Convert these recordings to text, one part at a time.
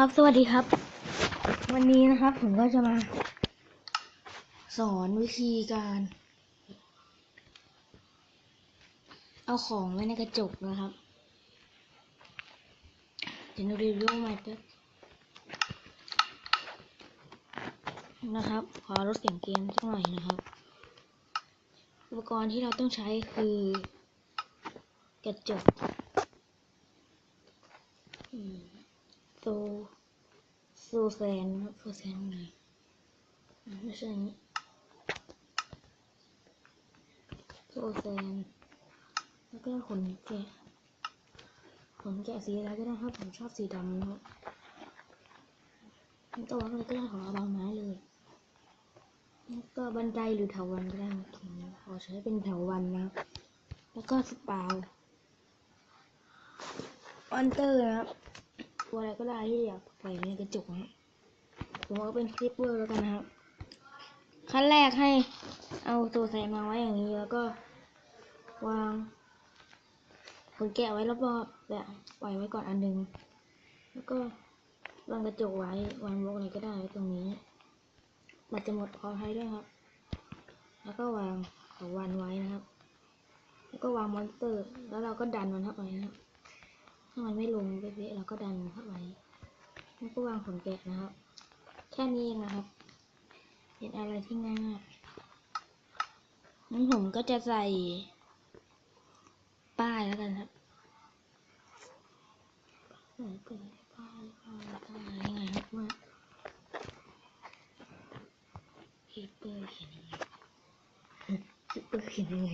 ครับ สวัสดีครับ วันนี้นะครับ ผมก็จะมา สอนวิธีการ เอาของไว้ในกระจกนะครับเดี๋ยวรีวิวม่แป๊บนะครับ ขอลดเสียงเกมสักหน่อยนะครับ อุปกรณ์ที่เราต้องใช้คือ กระจก อืม โซโซแซนครับโซแซนเลยไม่ใช่นี้โซแซนแล้วก็ขนแกะขนแกะสีอะไรก็ได้ครับผมชอบสีดำนะครับแล้วก็วางอะไรก็ได้ของเอาบางไม้เลยแล้วก็บันไดหรือเถาวันก็ได้ครับผมขอใช้เป็นเถาวันนะ แล้วก็สปาวออนเตอร์นะครับ ตัวอะไรก็ได้ที่อยากใส่ในกระจกนะครับผมว่าเป็นคลิปเวอร์แล้วกันนะครับ ขั้นแรกให้เอาตัวแซนมาไว้อย่างนี้แล้วก็ วางขนแกะไว้รอบๆแบบปล่อยไว้ก่อนอันหนึ่งแล้วก็วางกระจกไว้วางบล็อกอะไรก็ได้ไว้ตรงนี้มันจะหมดขอให้ด้วยครับ แล้วก็วางของวันไว้นะครับ แล้วก็วางมอนสเตอร์ แล้วเราก็ดันมันเข้าไปนะครับถ้ามันไม่ลง เป๊ะๆเราก็ดันเข้าไปแล้วก็วางขนแกะนะครับ แค่นี้เองนะครับ เป็นอะไรที่ง่ายมากงั้นผมก็จะใส่ ป้ายแล้วกันครับใส่ป้ายป้ายป้ายป้ายยังไงครับว่าเปเปอร์เขียนยังไงเปเปอร์เขียนยังไง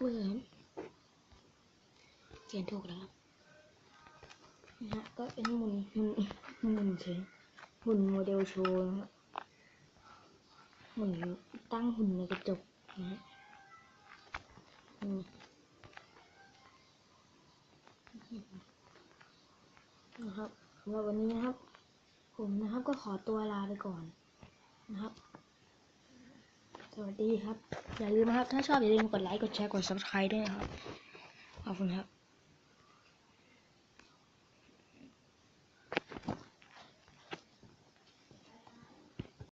เวิร์มเขียนถูกแล้วนะฮะก็เป็นหมุนหมุนหมุนเฉยหุ่นโมเดลโชว์นะครับหุ่นตั้งหุ่นในกระจกนะฮะนะครับสำหรับวันนี้นะครับ ผมนะครับก็ขอตัวลาไปก่อนนะครับ วัสดีครับ อย่าลืมนะครับ ถ้าชอบอย่าลืมกดไลค์ กดแชร์ กด subscribe ด้วยนะครับ ขอบคุณครับ